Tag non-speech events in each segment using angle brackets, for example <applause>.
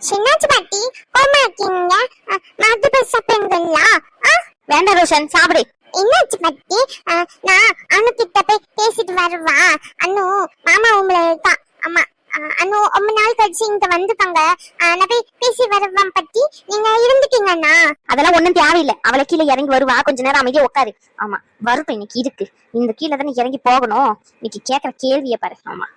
சின்னாச்சு பாட்டி கோமா இருக்கீங்க? மாட்டு போய் சாப்பிடுங்களா வேண்டாம் ரோஷன் சாப்பிடு. என்னாச்சு பாட்டி நான் அனு கிட்ட போய் பேசிட்டு வருவா. அனு மாமா உங்களை இருக்கா ஆமா அனு ரொம்ப நாள் கழிச்சு இங்க வந்துட்டாங்க. நான் போய் பேசி வருவான் பத்தி நீங்க இருந்துட்டீங்கண்ணா அதெல்லாம் ஒண்ணும் தேவையில்லை. அவளை கீழே இறங்கி வருவா. கொஞ்ச நேரம் அமைதியா உட்காரு ஆமா வரட்டும் இன்னைக்கு இருக்கு. இந்த கீழே தானே இறங்கி போகணும். இன்னைக்கு கேக்குற கேள்வியை பாரு ஆமா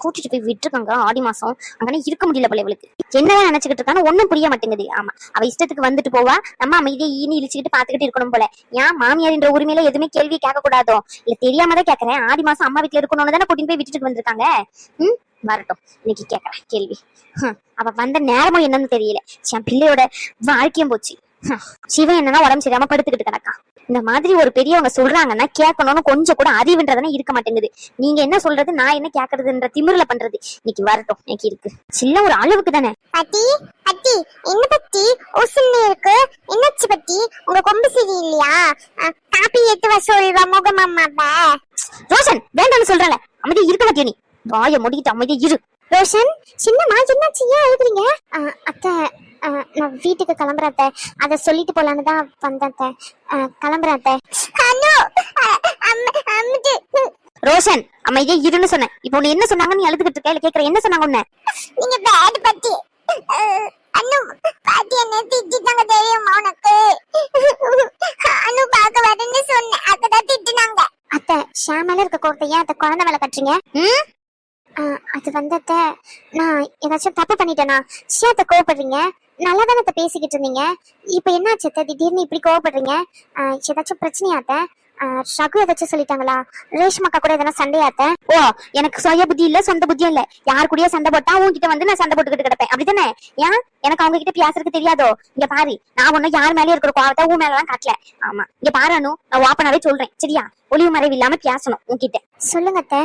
கூட்டிட்டு போய் விட்டுருக்காங்க ஆடி மாசம். அங்கே இருக்க முடியல போல இவளுக்கு. என்னதான் நினைச்சுக்கிட்டு இருக்கான்னு ஒண்ணும் புரிய மாட்டேங்குது. ஆமா அவ இஷ்டத்துக்கு வந்துட்டு போவா. நம்ம அமைதியை ஈனி இழிச்சுக்கிட்டு பாத்துக்கிட்டு இருக்கணும் போல. ஏன் மாமியார்ன்ற உரிமையில எதுவுமே கேள்வி கேட்க கூடாதோ இல்ல தெரியாம தான் கேக்குறேன் ஆடி மாசம் அம்மா வீட்டுல இருக்கணும்னு தானே கூட்டிட்டு போய் விட்டுட்டு வந்திருக்காங்க? ம் வரட்டும். இன்னைக்கு கேட்கறேன் கேள்வி. ஹம், அவ வந்த நேரமும் என்னன்னு தெரியல. என் பிள்ளையோட வாழ்க்கையும் போச்சு. சிவன் என்னன்னா உடம்பு சரியாம படுத்துக்கிட்டு கிடக்கான். இந்த மாதிரி ஒரு பெரியவங்க சொல்றாங்கன்னா கேட்கணும்னு கொஞ்சம் கூட அறிவுன்றதானே இருக்க மாட்டேங்குது. நீங்க என்ன சொல்றது நான் என்ன கேக்குறதுன்ற திமிருல பண்றது. இன்னைக்கு வரட்டும் இன்னைக்கு இருக்கு. சின்ன ஒரு அளவுக்கு தானே. பாட்டி பாட்டி என்ன பத்தி ஓசல்ல இருக்கு. என்னாச்சு பத்தி உங்க கொம்பு சரி இல்லையா காப்பி எடுத்து வர சொல்வா முகமாமாவ ரோஷன் வேண்டாம்னு சொல்றல. அமைதியா இருக்க மாட்டியா நீ? வாய முடிக்கிட்டு அமைதியா இரு. ரோஷன் சின்னம்மா என்னாச்சு? ஏன் எழுதுறீங்க அத்தை நான் வீட்டுக்கு கிளம்புறேன் அத்தை. அதை சொல்லிட்டு போலான்னு தான் வந்தேன் அத்தை. கிளம்புறேன் அத்தை. அம்மிட்டு ரோஷன் அமைதியா இருன்னு சொன்னேன். இப்போ உன்னை என்ன சொன்னாங்க நீ அழுதுகிட்டு இருக்க? இல்ல கேக்குற என்ன சொன்னாங்க உன்ன? நீங்க பேட் பத்தி அனு பாட்டி என்ன திட்டிட்டாங்க தெரியுமா உனக்கு? அனு பார்க்க வரேன்னு சொன்னேன். அதான் திட்டினாங்க. அத்தை ஷாமல இருக்க ஏன் அத்தை குழந்தை மேல கட்டுறீங்க? அது வந்து அத்தை நான் ஏதாச்சும் தப்பு பண்ணிட்டேனா? ஷே அத்தை கோவப்படுறீங்க? நல்லா தானே பேசிக்கிட்டு இருந்தீங்க. இப்போ என்னாச்சு அத்தை? திடீர்னு இப்படி கோவப்படுறீங்க? ஏதாச்சும் பிரச்சனையா அத்தை? அஹ், ரகு ஏதாச்சும் சொல்லிட்டாங்களா? ரேஷ்மாக்கா கூட எதனா சண்டையா அத்தை? ஓ எனக்கு சுய புத்தி இல்ல சொந்த புத்தியும் இல்ல. யார் கூடயே சண்டை போட்டா உன்கிட்ட வந்து நான் சண்டை போட்டுக்கிட்டு கிடப்பேன். அப்படிதானே? ஏன்? எனக்கு அவங்க கிட்ட பேசுறதுக்கு தெரியாதோ? இங்க பாரு நான் ஒன்னும் யார் மேலயும் இருக்கிற கோவத்தை உன் மேல எல்லாம் காட்டல. ஆமா. இங்க பாரு அனு நான் ஓப்பனாவே சொல்றேன். சரியா? ஒளிவு மறைவு இல்லாம பேசணும் உன்கிட்ட. சொல்லுங்க அத்தை.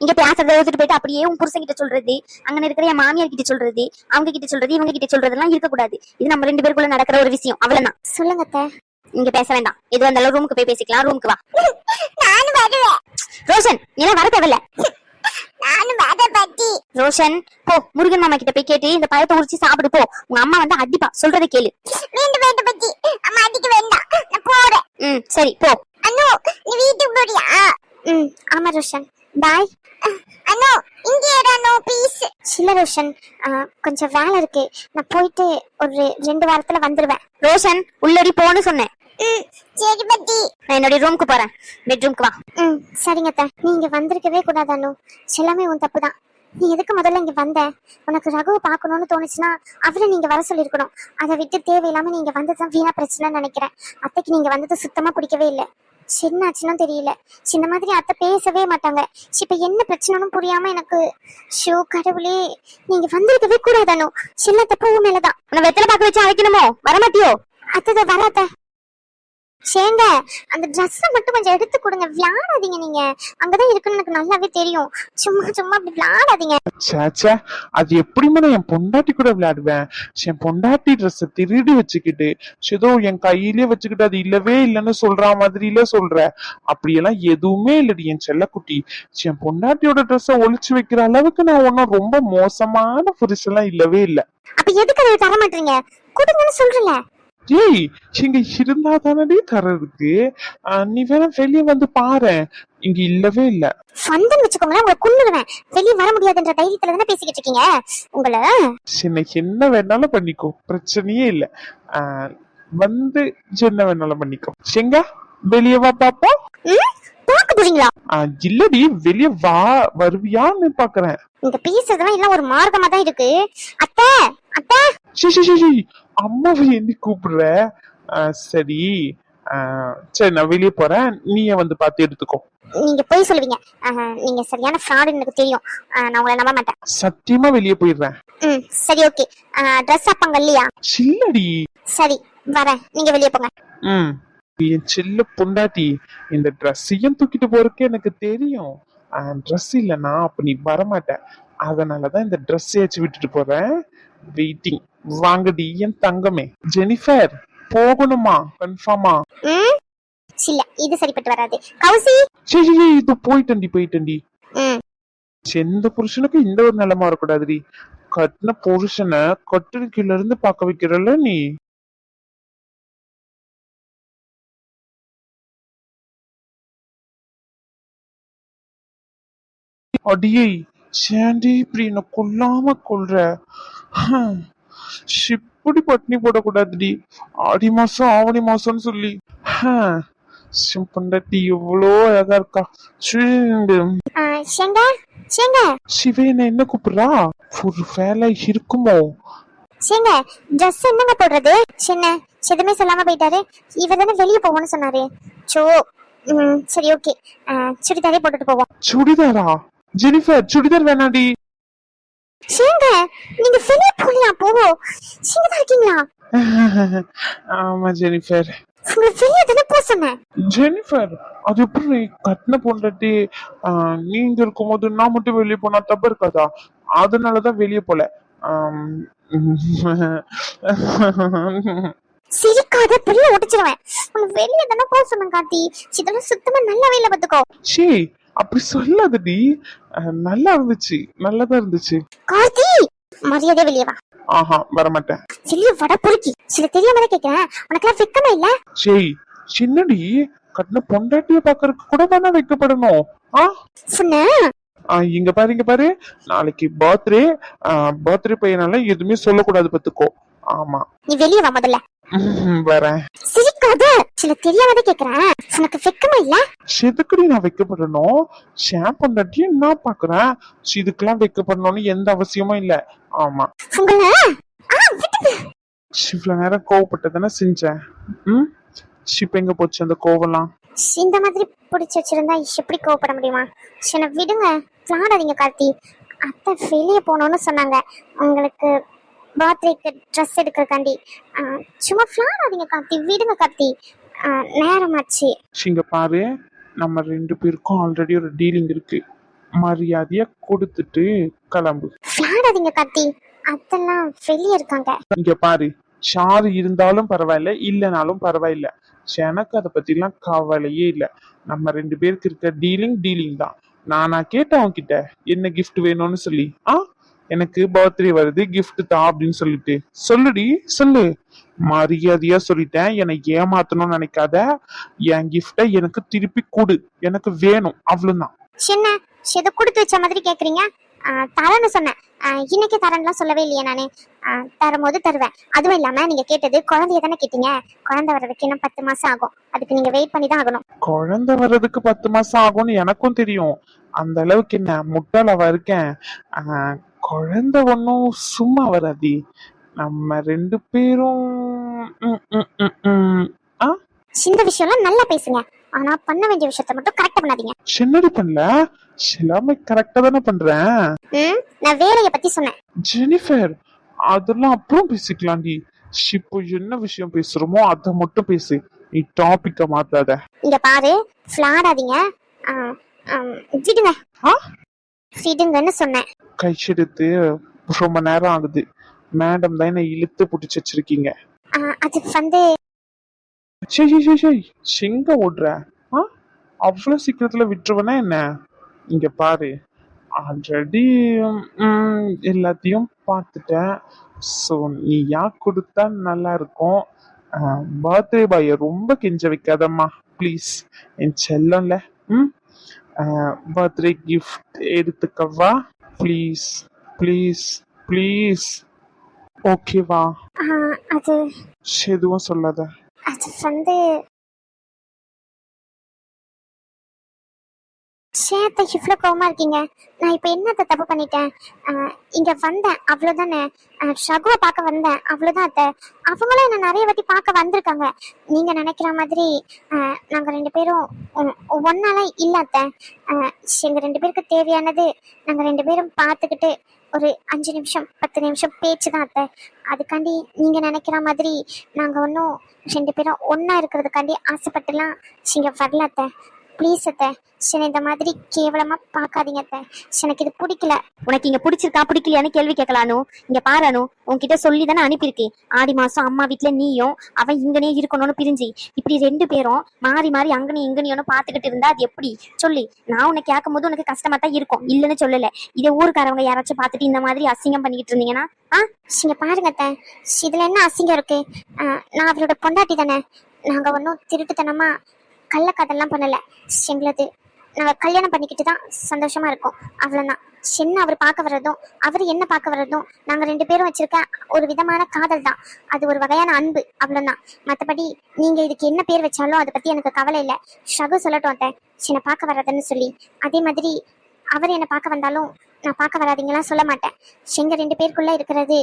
இங்க பேசுறத எடுத்துட்டு போயிட்டு அப்படியே உன் புருஷன் கிட்ட சொல்றது அங்க இருக்கிற என் மாமியார் கிட்ட சொல்றது அவங்க கிட்ட சொல்றது இவங்க கிட்ட சொல்றதெல்லாம் இருக்க கூடாது இது நம்ம ரெண்டு பேருக்குள்ள நடக்கிற ஒரு விஷயம். அவ்வளவுதான். சொல்லுங்க அத்தை. இங்க பேச வேண்டாம். எது வந்தாலும் ரூமுக்கு போய் பேசிக்கலாம். ரூமுக்கு வா. நானும் வருவேன். ரோஷன் நீ எல்லாம் வர தேவையில்ல. நானும் வர பத்தி ரோஷன் போ. முருகன் மாமா கிட்ட போய் கேட்டு இந்த பழத்தை உரிச்சு சாப்பிடு போ. உங்க அம்மா வந்து அடிப்பா. சொல்றதை கேளு. வேண்டு வேண்டு பத்தி அம்மா அடிக்க வேண்டாம். நான் போறேன். ம் சரி போ. அனு நீ வீட்டுக்கு போறியா? ம் ஆமா ரோஷன். பாய் அனு இங்க இரு அனு ப்ளீஸ் இல்ல ரோஷன் கொஞ்சம் வேலை இருக்கு. நான் போயிட்டு ஒரு ரெண்டு வாரத்துல வந்துருவேன். ரோஷன் உள்ளடி போன்னு சொன்னேன். ம் சரி பத்தி. நான் என்னுடைய ரூமுக்கு போறேன். பெட்ரூம்க்கு வா. ம் சரிங்க அத்தை. நீங்க வந்திருக்கவே கூடாது அனு. எல்லாமே உன் தப்பு தான் நீ எதுக்கு முதல்ல இங்க வந்த? உனக்கு ரகுவை பார்க்கணும்னு தோணுச்சுன்னா அவரை நீங்க வர சொல்லியிருக்கணும். அதை விட்டு தேவையில்லாம நீங்க வந்ததுதான் வீணா பிரச்சனைன்னு நினைக்கிறேன். அத்தைக்கு நீங்க வந்தது சுத்தமா பிடிக்கவே இல்லை. சின்னாச்சுன்னு தெரியல. இந்த மாதிரி அத்தை பேசவே மாட்டாங்க. இப்ப என்ன பிரச்சனைன்னு புரியாம எனக்கு ஷோ கடவுளே நீங்க வந்திருக்கவே கூடாது அனு. சின்ன தப்பு உன் மேலதான். உன்னை வெத்தலை பாக்க வச்சு அழைக்கணுமோ? வரமாட்டியோ? அத்தை வராத. சேங்க அந்த ட்ரெஸ்ஸை மட்டும் கொஞ்சம் எடுத்து கொடுங்க. விளையாடாதீங்க நீங்க. அங்கதான் இருக்குன்னு எனக்கு நல்லாவே தெரியும். சும்மா சும்மா அப்படி விளையாடாதீங்க. சேச்சே அது எப்படிமா நான் என் பொண்டாட்டி கூட விளையாடுவேன்? என் பொண்டாட்டி ட்ரெஸ் திருடி வச்சுக்கிட்டு ஏதோ என் கையிலே வச்சுக்கிட்டு அது இல்லவே இல்லைன்னு சொல்ற மாதிரில சொல்ற. அப்படியெல்லாம் எதுவுமே இல்லடி என் செல்லக்குட்டி. என் பொண்டாட்டியோட ட்ரெஸ்ஸை ஒளிச்சு வைக்கிற அளவுக்கு நான் ஒன்னும் ரொம்ப மோசமான புருஷெல்லாம் இல்லவே இல்ல. அப்ப எதுக்கு அதை தர மாட்டீங்க? கொடுங்கன்னு சொல்றீங்க ஏய் இங்க இருந்தா தானடி தரதுக்கு நீ வேணா வெளியே வந்து பாரு. இங்க இல்லவே இல்ல. சொந்தம் வச்சுக்கோங்களேன் உங்களை கொன்னுடுவேன். வெளியே வர முடியாதுன்ற தைரியத்துல தானே பேசிக்கிட்டு இருக்கீங்க? உங்களை? சின்ன என்ன வேணாலும் பண்ணிக்கோ. பிரச்சனையே இல்ல. வந்து என்ன வேணாலும் பண்ணிக்கோ. செங்க வெளியே வா பாப்போம். ம்? பார்க்க போறீங்களா? இல்லடி வெளியே வா வருவியான்னு பாக்குறேன். இந்த பேசுறதெல்லாம் எல்லாம் ஒரு மார்க்கமா தான் இருக்கு. அத்தை அத்தை. சி சி, சி, சி. அம்மாவை என்ன கூப்பிடுற? சரி. ஆஹ் சரி நான் வெளியே போறேன். நீயே வந்து பார்த்து எடுத்துக்கோ. நீங்க போய் சொல்லுவீங்க. ஆஹ், நீங்க சரியான ஃப்ராடுன்னு எனக்கு தெரியும். ஆஹ், நான் உங்களை நம்ப மாட்டேன். சத்தியமா வெளியே போயிடுறேன். ம் சரி ஓகே. ட்ரெஸ் அப்பாங்க இல்லையா? சில்லடி. சரி வரேன். நீங்க வெளியே போங்க. ம். என் செல்ல பொண்டாட்டி இந்த ட்ரெஸ்ஸையும் தூக்கிட்டு போறதுக்கு எனக்கு தெரியும். ட்ரெஸ் இல்லைன்னா அப்ப நீ வரமாட்ட. அதனாலதான் இந்த ட்ரெஸ் ஏச்சு விட்டுட்டு போறேன். வெயிட்டிங் வாங்கடி என் தங்கமே. ஜெனிஃபர் போகணுமா? கன்ஃபார்மா இல்ல இது சரிப்பட்டு வராது. கௌசி? சரி இது போயிட்டண்டி போயிட்டண்டி. எந்த புருஷனுக்கும் இந்த ஒரு நிலைமை வரக்கூடாதுடி. கட்டின புருஷனை கட்டில் கீழ இருந்து பார்க்க வைக்கிறல்ல நீ? அடியை சேண்டி இப்படி என்ன கொல்லாம ஹம். இப்படி பட்னி போடக்கூடாதுடி. ஆடி மாசம் ஆவணி மாசம்னு சொல்லி. ஹம். சிம் பொண்டாட்டி எவ்வளோ அழகா இருக்கா. சீண்டு. ஆ, ஷெங்க ஷெங்க சிவ என்ன கூப்பிடுறா? ஒரு வேலை இருக்குமோ? ஷெங்க ட்ரெஸ் என்னங்க போடுறது? சின்ன எதுவுமே சொல்லாம போயிட்டாரு. இவர் தானே வெளியே போகணும்னு சொன்னாரு. சோ சரி ஓகே சுடிதாரே போட்டுட்டு போவோம். சுடிதாரா? ஜெனிஃபர் சுடிதார் வேணாடி ஷேங்க நீங்க வெளியே போகலையா போவோம் தான் இருக்கீங்களா? <laughs> ஆமா ஜெனிஃபர். உங்களை வெளியே தானே போக சொன்னேன். ஜெனிஃபர் அது எப்படி கட்டின பொண்டாட்டி? நீங்க இருக்கும்போது நான் மட்டும் வெளியே போனா தப்பு இருக்காதா? அதனாலதான் வெளியே போல. சிரிக்காத பெரிய உடைச்சிருவேன் உன்னை வெளியே தானே போக சொன்னேன் கார்த்தி. இதெல்லாம் சுத்தமா நல்லாவே இல்லை பார்த்துக்கோ. சீ அப்படி சொல்லாதடி. நல்லா இருந்துச்சு. நல்லாதான் இருந்துச்சு. கார்த்தி மரியாதை வெளியே வா. ஆஹா வரமாட்டேன். வெளியே வட பொறுக்கி. சில தெரியாம தான் கேட்கிறேன் உனக்கெல்லாம் வெக்கமா இல்ல? சரி சின்னடி கட்டின பொண்டாட்டிய பாக்கறதுக்கு கூட தானே வைக்கப்படணும். ஆ? சொன்ன. இங்க பாரு இங்க பாரு. நாளைக்கு பர்த்டே பர்த்டே பையனால எதுவுமே சொல்லக்கூடாது பத்துக்கோ ஆமா. நீ வெளியே வா முதல்ல. வரேன். சிரிக்காத. சில தெரியாம தான் கேட்கிறேன் உனக்கு வெக்கமா இல்ல? எதுக்குடி நான் வைக்கப்படணும். ஷாம் பொண்டாட்டிய நான் பாக்குறேன் இதுக்கெல்லாம் வைக்கப்படணும்னு எந்த அவசியமும் இல்ல. ஆமா. உங்களை? இவ்வளவு நேரம் கோவப்பட்டதானே செஞ்சேன். ம்? இப்ப எங்க போச்சு அந்த கோவம்லாம்? இந்த மாதிரி பிடிச்சி வச்சிருந்தா எப்படி கோவப்பட முடியுமா? சரி விடுங்க. விளாடாதீங்க கார்த்தி. அத்தை வெளியே போகணும்னு சொன்னாங்க. உங்களுக்கு பர்த்டேக்கு ட்ரெஸ் எடுக்கிறக்காண்டி சும்மா விளாடாதீங்க கார்த்தி விடுங்க கார்த்தி. நேரமாச்சு. இங்க பாரு நம்ம ரெண்டு பேருக்கும் ஆல்ரெடி ஒரு டீலிங் இருக்கு. மரியாதையா கொடுத்துட்டு கிளம்பு. விளாடாதீங்க கார்த்தி. அதெல்லாம் வெளியே இருக்காங்க. இங்க பாரு ஷாரு இருந்தாலும் பரவாயில்ல இல்லைனாலும் பரவாயில்ல. எனக்கு அதை பத்திலாம் கவலையே இல்ல. நம்ம ரெண்டு பேருக்கு இருக்க டீலிங் டீலிங் தான். நானா கேட்டேன் அவன்கிட்ட என்ன கிஃப்ட் வேணும்னு சொல்லி. ஆ? எனக்கு பர்த்டே வருது gift தான் அப்படின்னு சொல்லிட்டு. சொல்லுடி சொல்லு. மரியாதையா சொல்லிட்டேன். என்னை ஏமாத்தணும்னு நினைக்காத. என் கிஃப்டை எனக்கு திருப்பி கொடு. எனக்கு வேணும். அவ்வளவுதான். சின்ன ஏதோ கொடுத்து வச்ச மாதிரி கேக்குறீங்க? தரேன்னு சொன்னேன். இன்னைக்கு தரேன்லாம் சொல்லவே இல்லையே நானு. தரும்போது தருவேன். அதுவும் இல்லாம நீங்க கேட்டது குழந்தைய தானே கேட்டீங்க. குழந்தை வர்றதுக்கு இன்னும் பத்து மாசம் ஆகும். அதுக்கு நீங்க வெயிட் பண்ணி தான் ஆகணும். குழந்தை வர்றதுக்கு பத்து மாசம் ஆகும்னு எனக்கும் தெரியும். அந்த அளவுக்கு என்ன முட்டாளாவா இருக்கேன். குழந்தை ஒன்றும் சும்மா வராதி. நம்ம ரெண்டு பேரும். ஆ? இந்த விஷயம்லாம் நல்லா பேசுங்க. ஆனா பண்ண வேண்டிய விஷயத்த மட்டும் கரெக்டா பண்ணாதீங்க. சின்னடி பண்ணல எல்லாமே கரெக்டா தானே பண்றேன். ம் நான் வேலைய பத்தி சொன்னேன். ஜெனிஃபர் அதெல்லாம் அப்புறம் பேசிக்கலாம்டி இப்போ என்ன விஷயம் பேசுறோமோ அதை மட்டும் பேசு. நீ டாபிக்க மாத்தாத. இங்க பாரு ஆம், விடுங்க. ஆ? விடுங்கன்னு சொன்னேன். கைச்செடுத்து ரொம்ப நேரம் ஆகுது. மேடம் தான் என்ன இழுத்து பிடிச்சி வச்சிருக்கீங்க. அது வந்து செங்க ஓடுற. ஆ? அவ்வளவு சீக்கிரத்துல விட்டுருவனா என்ன? இங்க பாரு. ஆல்ரெடி எல்லாத்தையும் பார்த்துட்டேன். ஸோ நீ யா கொடுத்தா நல்லா இருக்கும்? பர்த்டே பாய ரொம்ப கெஞ்ச வைக்காதம்மா ப்ளீஸ் என் செல்லம்ல ம்? பர்த்டே கிஃப்ட் எடுத்துக்கவா? ப்ளீஸ் ப்ளீஸ் ப்ளீஸ் ஓகேவா அது எதுவும் சொல்லாத. அது வந்து சேத்த இவ்வளோ கோவமா இருக்கீங்க? நான் இப்போ என்னத்த தப்பு பண்ணிட்டேன்? இங்க வந்தேன் அவ்வளோதானே ஷகுவை பார்க்க வந்தேன் அவ்வளோதான் அத்தை. அவங்களும் என்ன நிறைய வாட்டி பார்க்க வந்திருக்காங்க. நீங்க நினைக்கிற மாதிரி நாங்கள் நாங்க ரெண்டு பேரும் ஒ- ஒண்ணாலாம் இல்ல அத்தை. எங்க ரெண்டு பேருக்கு தேவையானது நாங்க ரெண்டு பேரும் பார்த்துக்கிட்டு ஒரு அஞ்சு நிமிஷம் பத்து நிமிஷம் பேச்சு தான் அத்தை. அதுக்காண்டி நீங்க நினைக்கிற மாதிரி நாங்க ஒன்றும் ரெண்டு பேரும் ஒன்றா இருக்கிறதுக்காண்டி ஆசைப்பட்டுலாம் இங்க வரல அத்தை. ப்ளீஸ் அத்தை சரி இந்த மாதிரி கேவலமா பார்க்காதீங்க அத்தை. எனக்கு இது பிடிக்கல. உனக்கு இங்க பிடிச்சிருக்கா பிடிக்கலையான்னு கேள்வி கேட்கலானு. இங்க பாரானு உன்கிட்ட சொல்லி தானே அனுப்பியிருக்கு. ஆடி மாசம் அம்மா வீட்ல நீயும் அவன் இங்கனே இருக்கணும்னு பிரிஞ்சு. இப்படி ரெண்டு பேரும் மாறி மாறி அங்கனே இங்கனையோன்னு பாத்துக்கிட்டு இருந்தா அது எப்படி? சொல்லி. நான் உன்னை கேட்கும் போது உனக்கு கஷ்டமா தான் இருக்கும். இல்லைன்னு சொல்லல. இதை ஊருக்காரவங்க யாராச்சும் பார்த்துட்டு இந்த மாதிரி அசிங்கம் பண்ணிக்கிட்டு இருந்தீங்கன்னா? ஆ? இங்க பாருங்க அத்தை. இதுல என்ன அசிங்கம் இருக்கு? ஆஹ் நான் அவரோட பொண்டாட்டி தானே. நாங்க ஒன்றும் திருட்டுத்தனமா கள்ளக்கதெல்லாம் பண்ணல. எங்களது நாங்க கல்யாணம் பண்ணிக்கிட்டு தான் சந்தோஷமா இருக்கோம். அவ்வளவுதான். என்ன அவர் பார்க்க வர்றதும் அவர் என்ன பார்க்க வர்றதும் நாங்க ரெண்டு பேரும் வச்சிருக்க ஒரு விதமான காதல் தான். அது ஒரு வகையான அன்பு. அவ்வளவுதான். மத்தபடி நீங்க இதுக்கு என்ன பேர் வச்சாலும் அதை பத்தி எனக்கு கவலை இல்லை. ஷகு சொல்லட்டும் அத்தை. என்னை பார்க்க வர்றதுன்னு சொல்லி. அதே மாதிரி அவர் என்னை பார்க்க வந்தாலும் நான் பார்க்க வராதிங்களாம் சொல்ல மாட்டேன். எங்க ரெண்டு பேருக்குள்ள இருக்கிறது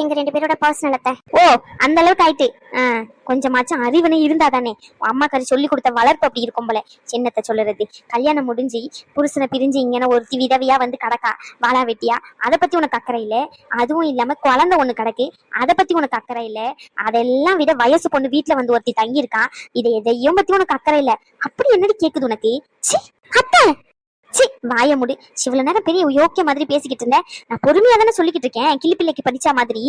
எங்க ரெண்டு பேரோட பர்சனலத்தை ஓ அந்த அளவுக்கு ஆயிட்டு. கொஞ்சமாச்சும் அறிவனை இருந்தா தானே. அம்மா கறி சொல்லி கொடுத்த வளர்ப்பு அப்படி இருக்கும் போல. சின்னத்தை சொல்லுறது. கல்யாணம் முடிஞ்சு புருஷனை பிரிஞ்சு இங்கன ஒருத்தி விதவையா வந்து கிடக்கா. வாழா வெட்டியா. அதை பத்தி உனக்கு அக்கறை இல்லை. அதுவும் இல்லாம குழந்தை ஒண்ணு கிடக்கு. அதை பத்தி உனக்கு அக்கறை இல்லை. அதெல்லாம் விட வயசு பொண்ணு வீட்டுல வந்து ஒருத்தி தங்கி இதை எதையும் பத்தி உனக்கு அக்கறை இல்லை. அப்படி என்னடி கேக்குது உனக்கு? அத்தை! சி வாய முடி. இவ்வளவு நேரம் பெரிய யோக்கிய மாதிரி பேசிக்கிட்டு இருந்தேன் நான் பொறுமையா தானே சொல்லிக்கிட்டு இருக்கேன். கிளிப்பிள்ளைக்கு படிச்சா மாதிரி.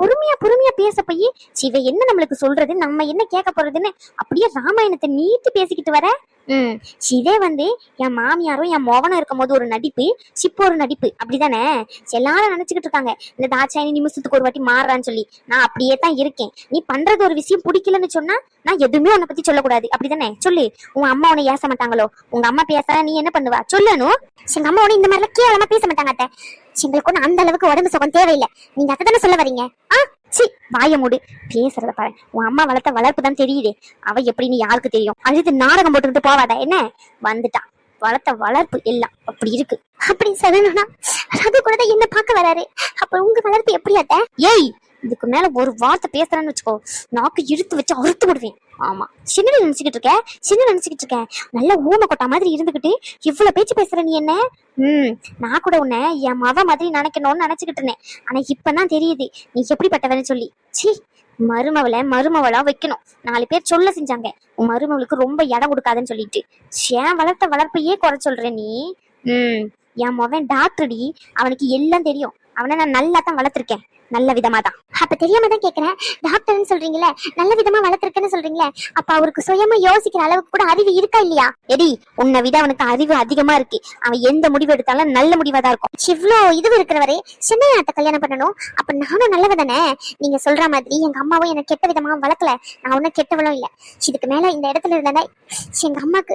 பொறுமையா பொறுமையா பேச போய் சிவ என்ன நம்மளுக்கு சொல்றது? நம்ம என்ன கேட்க போறதுன்னு அப்படியே ராமாயணத்தை நீட்டு பேசிக்கிட்டு வர. ம் இதே வந்து என் மாமியாரும் என் மோகனும் இருக்கும் போது ஒரு நடிப்பு சிப்ப ஒரு நடிப்பு. அப்படிதானே? எல்லாரும் நினைச்சுக்கிட்டு இருக்காங்க. இந்த தாட்சாயினி நிமிஷத்துக்கு ஒரு வாட்டி மாறுறான்னு சொல்லி. நான் அப்படியே தான் இருக்கேன். நீ பண்றது ஒரு விஷயம் பிடிக்கலன்னு சொன்னா நான் எதுவுமே உன்னை பத்தி சொல்லக்கூடாது. அப்படிதானே? சொல்லு. உங்க அம்மா உன்னை ஏச மாட்டாங்களோ? உங்க அம்மா பேச நீ என்ன பண்ணுவா? சொல்லணும் எங்க அம்மாவோட இந்த மாதிரிலாம் கேவலமா பேச மாட்டாங்க அத்தை. எங்களுக்கு ஒன்றும் அந்த அளவுக்கு உடம்பு சுகம் தேவையில்லை. நீங்க அதை தானே சொல்ல வரீங்க? ஆ? சி வாய மூடு. பேசுறத பாரு. உன் அம்மா வளர்த்த வளர்ப்பு தான் தெரியுதே. அவ எப்படின்னு யாருக்கு தெரியும்? அழுது நாடகம் போட்டுக்கிட்டு போவாத என்ன? வந்துட்டா. வளர்த்த வளர்ப்பு எல்லாம் அப்படி இருக்கு. அப்படி சொல்லணும்னா ரகு கூட தான் என்ன பார்க்க வராரு. அப்ப உங்க வளர்ப்பு எப்படி அத்தை? ஏய் இதுக்கு மேல ஒரு வார்த்தை பேசுறேன்னு வச்சுக்கோ நாக்கு இழுத்து வச்சு அறுத்து விடுவேன். ஆமா. சின்ன நினைச்சுக்கிட்டு இருக்கேன் சின்ன நினைச்சுக்கிட்டு இருக்கேன் நல்ல ஊமை கொட்டா மாதிரி இருந்துகிட்டு இவ்வளவு பேச்சு பேசுற நீ என்ன? ம் நான் கூட உன்னை என் மவ மாதிரி நினைக்கணும்னு நினைச்சுக்கிட்டு இருந்தேன். ஆனா இப்பதான் தெரியுது. நீ எப்படிப்பட்டவன்னு சொல்லி. சி மருமவளை மருமவளா வைக்கணும். நாலு பேர் சொல்ல செஞ்சாங்க. உன் மருமவளுக்கு ரொம்ப இடம் கொடுக்காதுன்னு சொல்லிட்டு. ஏன் வளர்த்த வளர்ப்பையே குறை சொல்ற நீ? ம் என் மவன் டாக்டர்டி. அவனுக்கு எல்லாம் தெரியும். அவனை நான் நல்லா தான் வளர்த்துருக்கேன். நல்ல விதமா தான். அப்ப தெரியாம தான் கேக்குறேன் டாக்டர்னு சொல்றீங்களே நல்ல விதமா வளர்த்துருக்கேன்னு சொல்றீங்களே அப்ப அவருக்கு சுயமா யோசிக்கிற அளவுக்கு கூட அறிவு இருக்கா இல்லையா? எடி உன்னை விட அவனுக்கு அறிவு அதிகமா இருக்கு. அவன் எந்த முடிவு எடுத்தாலும் நல்ல முடிவா தான் இருக்கும். இவ்ளோ இது இருக்கிறவரே சின்னையாட்ட கல்யாணம் பண்ணணும். அப்ப நானும் நல்லவ தானே? நீங்க சொல்ற மாதிரி எங்க அம்மாவும் என்ன கெட்ட விதமா வளர்க்கல. நான் ஒன்னும் கெட்டவளும் இல்ல. இதுக்கு மேல இந்த இடத்துல இருந்தேன்னா எங்க அம்மாக்கு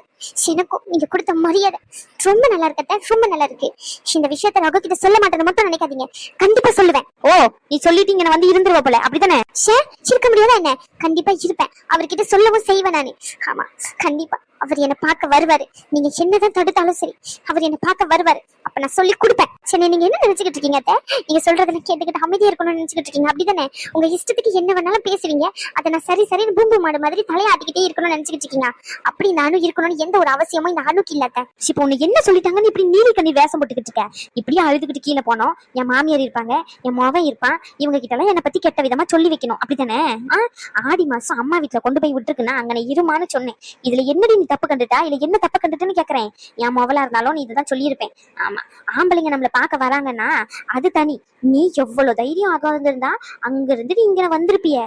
எனக்கும் நீங்க கொடுத்த மரியாதை ரொம்ப நல்லா இருக்கட்ட ரொம்ப நல்லா இருக்கு. இந்த விஷயத்த ரகு கிட்ட சொல்ல மாட்டேன்னு மட்டும் நினைக்காதீங்க. கண்டிப்பா சொல்லுவேன். ஓ நீ சொல்லிட்டீங்க வந்து இருந்துருவ போல. அப்படிதானே ஷே இருக்க முடியாதா என்ன? கண்டிப்பா இருப்பேன். அவர்கிட்ட சொல்லவும் செய்வேன் நானு. ஆமா கண்டிப்பா. அவர் என்ன பார்க்க வருவாரு. நீங்க என்னதான் தடுத்தாலும் சரி அவர் என்ன பார்க்க வருவாரு. அப்ப நான் சொல்லி கொடுப்பேன். சரி நீங்க என்ன நினைச்சுக்கிட்டு இருக்கீங்க அத்தை? நீங்க சொல்றதுல கேட்டுக்கிட்டு அமைதியா இருக்கணும்னு நினைச்சுக்கிட்டு இருக்கீங்க. அப்படிதானே? உங்க இஷ்டத்துக்கு என்ன வேணாலும் பேசுவீங்க. அதை நான் சரி சரின்னு பூம்பு மாடு மாதிரி தலையாட்டிக்கிட்டே இருக்கணும்னு நினைச்சுக்கிட்டு இருக்கீங்க. அப்படி நானும் இருக்கணும்னு எந்த ஒரு அவசியமும் இந்த அணுக்கு இல்லாத இப்போ உன்னை என்ன சொல்லிட்டாங்கன்னு இப்படி நீலி கண்ணி வேஷம் போட்டுக்கிட்டு இருக்க. இப்படியே அழுதுகிட்டு கீழே போனோம். என் மாமியார் இருப்பாங்க என் மகன் இருப்பான். இவங்க கிட்ட எல்லாம் என்னை பத்தி கெட்ட விதமா சொல்லி வைக்கணும். அப்படிதானே? ஆ? ஆடி மாசம் அம்மா வீட்டுல கொண்டு போய் விட்டுருக்குன்னா அங்கே இருமான்னு சொன்னேன். இதுல என்னடி நீ தப்பு கண்டுட்டா? இல்ல என்ன தப்பு கண்டுட்டுன்னு கேக்குறேன். என் மொவலா இருந்தாலும் நீ இதுதான் சொல்லியிருப்பேன். ஆமா. ஆம்பளைங்க நம்மள பார்க்க வராங்கன்னா அது தனி. நீ எவ்வளவு தைரியம் ஆக இருந்திருந்தா அங்க இருந்து நீ இங்க வந்திருப்பிய.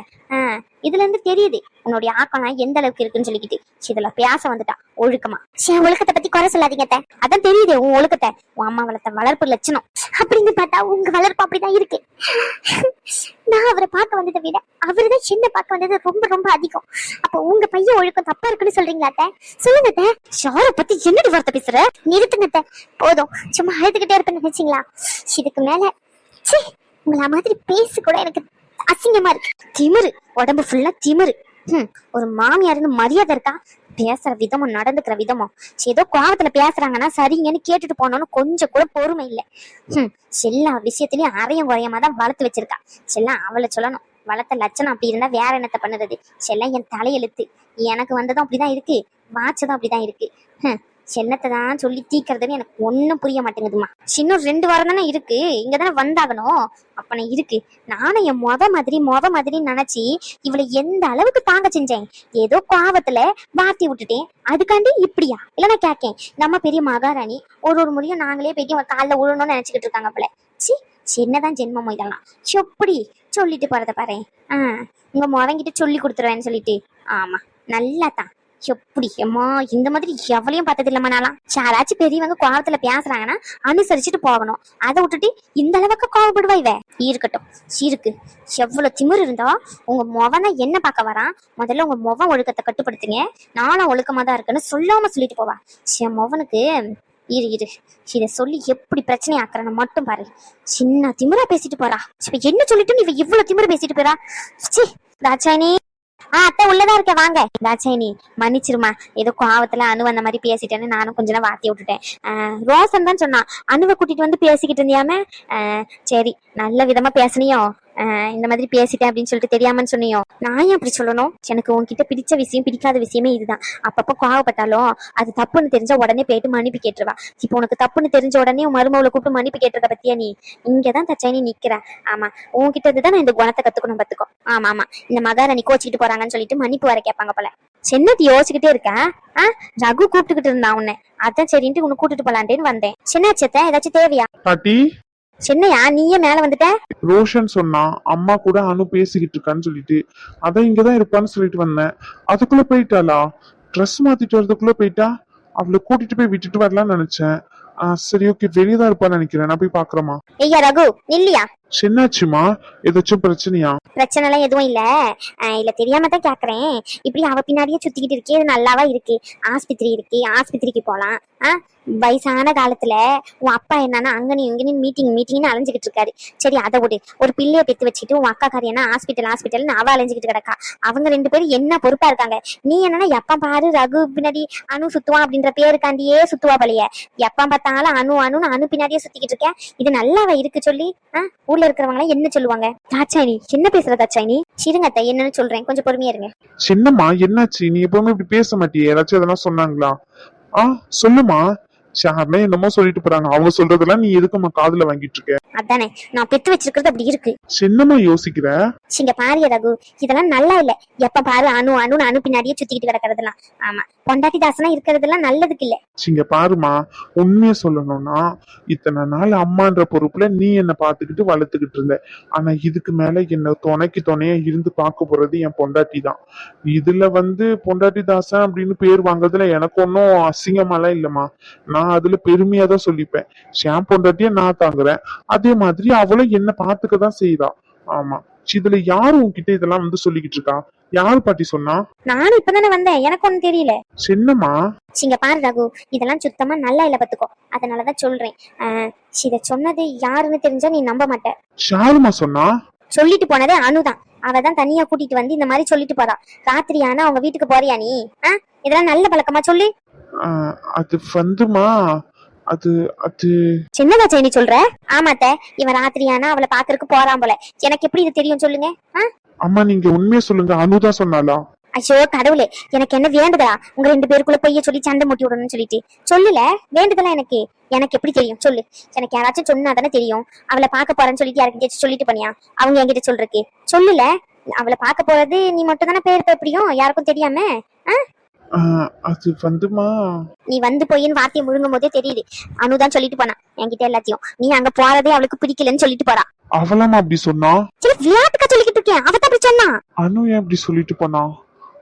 இதுல இருந்து தெரியுது உன்னுடைய ஆக்கம் எந்த அளவுக்கு இருக்குன்னு சொல்லிக்கிட்டு. இதுல பேச வந்துட்டா ஒழுக்கமா. சே ஒழுக்கத்தை பத்தி குறை சொல்லாதீங்க அதான் தெரியுது உன் ஒழுக்கத்தை. உன் அம்மா வளர்த்த வளர்ப்பு லட்சணம். அப்படின்னு பார்த்தா உங்க வளர்ப்பு அப்படிதான் இருக்கு. நான் அவரை பார்க்க வந்ததை விட அவர்தான் சின்ன பார்க்க வந்தது ரொம்ப ரொம்ப அதிகம். அப்ப உங்க பையன் ஒழுக்கம் தப்பா இருக்குன்னு சொல்றீங்களா அத்தை? சொல்லுங்க அத்தை. பத்தி என்னடி வார்த்தை பேசுற? நிறுத்துங்க போதும். சும்மா அழுதுகிட்டே இருப்பேன்னு நினைச்சீங்களா? இதுக்கு மேல ச்சீ உங்கள மாதிரி பேச கூட எனக்கு அசிங்கமா இருக்கு. திமிரு. உடம்பு ஃபுல்லா திமிரு. ஒரு மாமியாருன்னு மரியாதை இருக்கா? பேசுற விதமும் நடந்துக்கிற விதமும். ஏதோ கோபத்துல பேசுறாங்கன்னா சரிங்கன்னு கேட்டுட்டு போனோம்னு கொஞ்சம் கூட பொறுமை இல்லை. ஹம், எல்லா விஷயத்திலயும் அரையும் குறையமா தான் வளர்த்து வச்சிருக்கா. செல்லம் அவளை சொல்லணும். வளர்த்த லட்சணம் அப்படி இருந்தா வேற என்னத்த பண்ணுறது? செல்லம் என் தலையெழுத்து. எனக்கு வந்ததும் அப்படிதான் இருக்கு. வாச்சதும் அப்படிதான் இருக்கு. ஹம், சென்னத்தை தான் சொல்லி தீக்கிறதுன்னு எனக்கு ஒன்றும் புரிய மாட்டேங்குதுமா இன்னும் ரெண்டு வாரம் தானே இருக்கு. இங்க தானே வந்தாகணும். அப்பனை இருக்கு. நானும் என் மொத மாதிரி மொத மாதிரி நினைச்சு இவளை எந்த அளவுக்கு தாங்க செஞ்சேன்? ஏதோ கோவத்துல வாத்தி விட்டுட்டேன். அதுக்காண்டி இப்படியா? இல்ல நான் கேட்கேன் நம்ம பெரிய மகாராணி ஒரு ஒரு முறையும் நாங்களே போயிட்டு அவன் காலில் விழணும்னு நினைச்சுக்கிட்டு இருக்காங்க போல. சி என்னதான் ஜென்மமோ இதெல்லாம். எப்படி? சொல்லிட்டு போறத பாரு ஆ உங்க முதங்கிட்ட சொல்லி கொடுத்துருவேன்னு சொல்லிட்டு. ஆமா நல்லா தான் எப்படி? அம்மா இந்த மாதிரி எவ்வளையும் பார்த்தது இல்லம்மா நான்லாம். யாராச்சும் பெரியவங்க கோபத்துல பேசுறாங்கன்னா அனுசரிச்சுட்டு போகணும். அதை விட்டுட்டு இந்த அளவுக்கு கோவப்படுவா இவ? இருக்கட்டும். இருக்கு. எவ்வளவு திமிரு இருந்தா உங்க முவனை என்ன பார்க்க வரான்? முதல்ல உங்க முகம் ஒழுக்கத்தை கட்டுப்படுத்துங்க. நானும் ஒழுக்கமா தான் இருக்குன்னு சொல்லாம சொல்லிட்டு போவா. என் முவனுக்கு இரு இரு. இதை சொல்லி எப்படி பிரச்சனை ஆக்குறன்னு மட்டும் பாரு. சின்ன திமிரா பேசிட்டு போறா. இப்ப என்ன சொல்லிட்டு நீ இவ இவ்வளவு திமிரு பேசிட்டு போறா சி தாச்சானே ஆ அத்தை உள்ளதா இருக்க வாங்க. தாட்சாயணி மன்னிச்சிருமா. ஏதோ கோவத்துல அணு அந்த மாதிரி பேசிட்டேன்னு நானும் கொஞ்ச நேரம் வாத்தி விட்டுட்டேன். ஆஹ் ரோசன் தான் சொன்னான். அணுவை கூட்டிட்டு வந்து பேசிக்கிட்டு இருந்தியாம? ஆஹ் சரி. நல்ல விதமா பேசுனியோ? இந்த மாதிரி பேசிட்டேன் அப்படின்னு சொல்லிட்டு தெரியாமன்னு சொன்னியோ? நான் ஏன் அப்படி சொல்லணும்? எனக்கு உன்கிட்ட பிடிச்ச விஷயம் பிடிக்காத விஷயமே இதுதான். அப்பப்போ கோவப்பட்டாலும் அது தப்புன்னு தெரிஞ்சா உடனே போயிட்டு மன்னிப்பு கேட்டுருவா. இப்போ உனக்கு தப்புன்னு தெரிஞ்ச உடனே உன் மருமவளை கூப்பிட்டு மன்னிப்பு கேட்டுறத பத்தியா நீ? இங்கதான் நீ நிக்கிற. ஆமா உன்கிட்ட இருந்து தான் நான் இந்த குணத்தை கத்துக்கணும் பாத்துக்கோ ஆமா ஆமா. இந்த மகாராணி கோச்சிக்கிட்டு போறாங்கன்னு சொல்லிட்டு மன்னிப்பு வர கேட்பாங்க போல. சென்னத்தி யோசிச்சுக்கிட்டே இருக்கேன் ஆ ரகு கூப்பிட்டுக்கிட்டு இருந்தான் உன்னை. அதான் சரின்ட்டு உன்னை கூட்டிட்டு போலான்ட்டேன்னு வந்தேன். சின்னாச்சத்த ஏதாச்சும் தேவையா? பாட்டி? சின்னையா? நீயே மேல வந்துட்ட? ரோஷன் சொன்னான் அம்மா கூட அனு பேசிக்கிட்டு இருக்கான்னு சொல்லிட்டு அதான் இங்கதான் இருப்பான்னு சொல்லிட்டு வந்தேன். அதுக்குள்ள போயிட்டாளா? ட்ரெஸ் மாத்திட்டு வரதுக்குள்ள போயிட்டா? அவளை கூட்டிட்டு போய் விட்டுட்டு வரலாம்னு நினைச்சேன். சரி ஓகே வெளியே தான் இருப்பான்னு நினைக்கிறேன். நான் போய் பாக்குறேமா ஐயா ரகு இல்லையா சின்னாச்சுமா ஏதாச்சும் பிரச்சனையா? பிரச்சனை எல்லாம் எதுவும் இல்ல. இல்ல தெரியாம தான் கேக்குறேன். இப்படி அவ பின்னாடியே சுத்திக்கிட்டு இருக்கே இது நல்லாவா இருக்கு? ஆஸ்பத்திரி இருக்கு ஆஸ்பத்திரிக்கு போலாம். ஆஹ் வயசான காலத்துல உன் அப்பா என்னன்னா அங்கனி இங்கனி மீட்டிங் மீட்டிங்னு அலைஞ்சுக்கிட்டு இருக்காரு. சரி அதை விடு. ஒரு பிள்ளைய பெத்து வச்சுட்டு உன் அக்கா காரி என்ன ஹாஸ்பிட்டல் ஹாஸ்பிட்டல்னு அவ அலைஞ்சுக்கிட்டு கிடக்கா. அவங்க ரெண்டு பேரும் என்ன பொறுப்பா இருக்காங்க? நீ என்னன்னா எப்ப பாரு ரகு பின்னாடி அணு சுத்துவான் அப்படின்ற பேருக்காண்டியே சுத்துவா பழைய எப்ப பார்த்தாலும் அணு அணுன்னு அணு பின்னாடியே சுத்திக்கிட்டு இருக்கேன். இது நல்லாவா இருக்கு சொல்லி? ஆஹ் ஊர்ல இருக்கிறவங்க என்ன சொல்லுவாங்க? தாச்சாயினி என்ன பேசுற தாச்சாயினி சிறுங்க அத்தை என்னன்னு சொல்றேன். கொஞ்சம் பொறுமையா இருங்க. சின்னம்மா என்னாச்சு? நீ எப்பவுமே இப்படி பேச மாட்டியே. ஏதாச்சும் எதனா சொன்னாங்களா? ஆ சொல்லுமா யாருமே என்னமோ சொல்லிட்டு போறாங்க. அவங்க சொல்றதெல்லாம் நீ எதுக்கும்மா காதுல வாங்கிட்டு இருக்க அதானே நான் பெத்து வச்சிருக்கிறது அப்படி இருக்கு. சின்னம்மா யோசிக்கிற? சிங்க பாரு ரகு இதெல்லாம் நல்லா இல்ல. எப்ப பாரு அணு அணுன்னு அணு பின்னாடியே சுத்திக்கிட்டு கிடக்கிறதெல்லாம். ஆமா பொண்டாட்டி தாசனா இருக்கிறதெல்லாம் நல்லதுக்கு இல்ல. இங்க பாருமா உண்மையை சொல்லணும்னா இத்தனை நாள் அம்மான்ற பொறுப்புல நீ என்ன பாத்துக்கிட்டு வளர்த்துக்கிட்டு இருந்த. ஆனா இதுக்கு மேல என்ன துணைக்கு துணையா இருந்து பார்க்க போறது என் பொண்டாட்டி தான். இதுல வந்து பொண்டாட்டி தாசன் அப்படின்னு பேர் வாங்குறதுல எனக்கு ஒன்றும் அசிங்கமாலாம் இல்லம்மா. நான் அதுல பெருமையா தான் சொல்லிப்பேன். ஷாம் பொண்டாட்டிய நான் தாங்குறேன். அதே மாதிரி அவளும் என்ன பாத்துக்க தான் செய்றா. ஆமா. இதுல யாரு உன்கிட்ட இதெல்லாம் வந்து சொல்லிக்கிட்டு இருக்கா? யாரு பாட்டி சொன்னா? நானும் இப்பதானே வந்தேன். எனக்கு ஒண்ணும் தெரியல. சின்னம்மா? சிங்க பாரு ரகு. இதெல்லாம் சுத்தமா நல்லா இல்ல பாத்துக்கோ. அதனாலதான் சொல்றேன். இத சொன்னது யாருன்னு தெரிஞ்சா நீ நம்ப மாட்ட. ஷாருமா சொன்னா? சொல்லிட்டு போனதே அனுதான் அவ தான் தனியா கூட்டிட்டு வந்து இந்த மாதிரி சொல்லிட்டு போறா. ராத்திரி ஆனா அவங்க வீட்டுக்கு போறியா நீ? இதெல்லாம் நல்ல பழக்கமா சொல்லு. அது வந்துமா? அது அது. சின்னதா செய்தி சொல்ற? ஆமாத்த இவன் ராத்திரி ஆனா அவளை பாக்குறதுக்கு போறான் போல. எனக்கு எப்படி இது தெரியும் சொல்லுங்க? அம்மா நீங்க உண்மையை சொல்லுங்க. அனுதான் சொன்னாலா ஐயோ கடவுளே எனக்கு என்ன வேண்டுதலா? உங்க ரெண்டு பேருக்குள்ள பொய்ய சொல்லி சண்டை மூட்டி விடணும்னு சொல்லிட்டு. சொல்லல வேண்டுதலா எனக்கு? எனக்கு எப்படி தெரியும்? சொல்லு. எனக்கு யாராச்சும் சொன்னா தானே தெரியும். அவளை பார்க்க போறேன்னு சொல்லிட்டு யாருக்கிட்ட சொல்லிட்டு போனியா? அவங்க என்கிட்ட சொல்றதுக்கு. சொல்லல அவளை பார்க்க போறது நீ மட்டும் தானே பேர் எப்படியும்? யாருக்கும் தெரியாம? அது வந்துமா? நீ வந்து போயின்னு வார்த்தையை முழுங்கும் போதே தெரியுது. அனுதான் சொல்லிட்டு போனா. என்கிட்ட எல்லாத்தையும். நீ அங்க போறதே அவளுக்கு பிடிக்கலன்னு சொல்லிட்டு போறா. அவளாமா அப்படி சொன்னா? சரி விளையாட்டுக்கா சொல்லிக்கிட்டு இருக்கேன் அவ தான் சொன்னா. அனு ஏன் இப்படி சொல்லிட்டு போனா?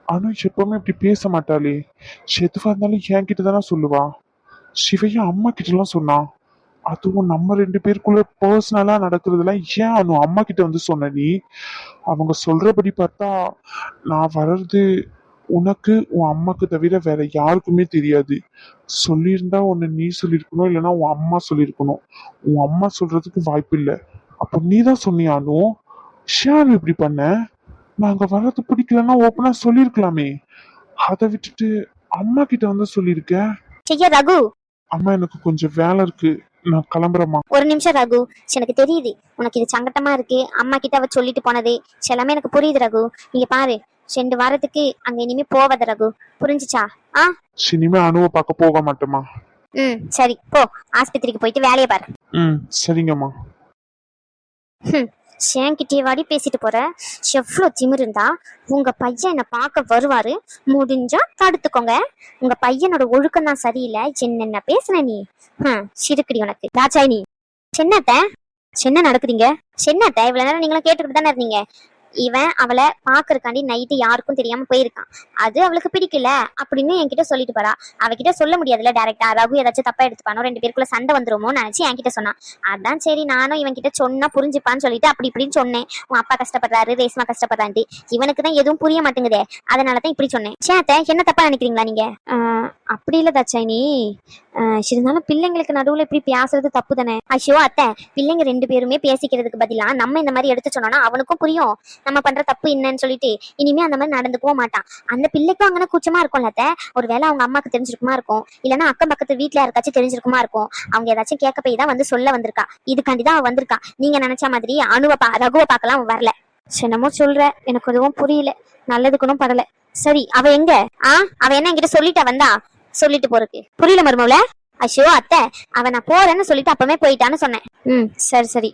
அனு எப்பவுமே இப்படி பேச மாட்டாளே. எதுவா இருந்தாலும் என்கிட்ட தானே சொல்லுவா. சிவையா அம்மா கிட்ட எல்லாம் சொன்னா. அதுவும் நம்ம ரெண்டு பேருக்குள்ள பர்சனலா நடக்கிறதுலாம் ஏன் அனு அம்மா கிட்ட வந்து சொன்ன நீ? அவங்க சொல்றபடி பார்த்தா நான் வர்றது உனக்கு உன் அம்மாக்கு தவிர வேற யாருக்குமே தெரியாது. சொல்லியிருந்தா ஒன்னு நீ சொல்லியிருக்கணும் இல்லைன்னா உன் அம்மா சொல்லியிருக்கணும். உன் அம்மா சொல்றதுக்கு வாய்ப்பு இல்லை அப்போ நீ தான் சொன்னியானு ஷேர் இப்படி பண்ண? நாங்க வர்றது பிடிக்கலன்னா ஓப்பனா சொல்லியிருக்கலாமே. அதை விட்டுட்டு அம்மா கிட்ட வந்து சொல்லியிருக்க? செய்ய ரகு. அம்மா எனக்கு கொஞ்சம் வேலை இருக்கு. நான் கிளம்புறேம்மா. ஒரு நிமிஷம் ரகு. எனக்கு தெரியுது. உனக்கு இது சங்கட்டமா இருக்கு. அம்மா கிட்ட அவ சொல்லிட்டு போனது. எல்லாமே எனக்கு புரியுது ரகு. இங்க பாரு. ரெண்டு வாரத்துக்கு அங்க இனிமே போவாத ரகு. புரிஞ்சுச்சா? ஆ? இனிமே அணுவை பார்க்க போக மாட்டோமா ம் சரி. போ. ஆஸ்பத்திரிக்கு போயிட்டு வேலையை பாரு. ம் சரிங்கம்மா. சேங்கிட்டே வாடி பேசிட்டு போற. எவ்வளோ திமிரு இருந்தா உங்க பையன் என்ன பார்க்க வருவாரு. முடிஞ்சா தடுத்துக்கோங்க. உங்க பையனோட ஒழுக்கம் தான் சரியில்லை. என்னென்ன பேசுன நீ? ஹம், சிறுக்குடி உனக்கு. ராஜாயினி சின்னத்த என்ன நடக்குதுங்க? சின்னத்த இவ்வளவு நேரம் நீங்களும் கேட்டுக்கிட்டு தானே இருந்தீங்க? இவன் அவளை பாக்குறக்காண்டி நைட்டு யாருக்கும் தெரியாம போயிருக்கான். அது அவளுக்கு பிடிக்கல அப்படின்னு என்கிட்ட சொல்லிட்டு போறா. அவகிட்ட சொல்ல முடியாதுல்ல டேரக்டா ரகு ஏதாச்சும் தப்பா எடுத்துப்பானோ ரெண்டு பேருக்குள்ள சண்டை வந்துருமோ நினைச்சு என்கிட்ட சொன்னான். அதான் சரி நானும் இவன் கிட்ட சொன்னா புரிஞ்சுப்பான்னு சொல்லிட்டு அப்படி இப்படின்னு சொன்னேன். உன் அப்பா கஷ்டப்படுறாரு ரேஸ்மா கஷ்டப்படுறான்ட்டு. இவனுக்கு தான் எதுவும் புரிய மாட்டேங்குதே. அதனாலதான் இப்படி சொன்னேன். சேத்த என்ன தப்பா நினைக்கிறீங்களா நீங்க? அப்படி இல்ல தச்சாயினி இருந்தாலும் பிள்ளைங்களுக்கு நடுவுல இப்படி பேசுறது தப்பு தானே ஐயோ அத்தை பிள்ளைங்க ரெண்டு பேருமே பேசிக்கிறதுக்கு பதிலா நம்ம இந்த மாதிரி எடுத்து சொன்னோம்னா அவனுக்கும் புரியும். நம்ம பண்ற தப்பு என்னன்னு சொல்லிட்டு இனிமே அந்த மாதிரி நடந்துக்கவும் மாட்டான். அந்த பிள்ளைக்கும் அங்கே கூச்சமா இருக்கும்ல அத்தை? ஒருவேளை அவங்க அம்மாக்கு தெரிஞ்சிருக்குமா இருக்கும்? இல்லைன்னா அக்கம் பக்கத்து வீட்டுல யாருக்காச்சும் தெரிஞ்சிருக்குமா இருக்கும்? அவங்க ஏதாச்சும் கேட்க போய் தான் வந்து சொல்ல வந்திருக்கா. இதுக்காண்டி தான் அவன் வந்திருக்கா. நீங்க நினைச்ச மாதிரி அணுவை பா ரகுவை பார்க்கலாம் வரல. என்னமோ சொல்ற. எனக்கு எதுவும் புரியல. நல்லதுக்குனும் படல. சரி அவ எங்க? ஆ அவ என்ன என்கிட்ட சொல்லிட்டா வந்தா? சொல்லிட்டு போறக்கு புரியல மருமவுல ஐயோ அத்தை அவன் நான் போறேன்னு சொல்லிட்டு அப்பவே போயிட்டான்னு சொன்னேன். ம் சரி சரி.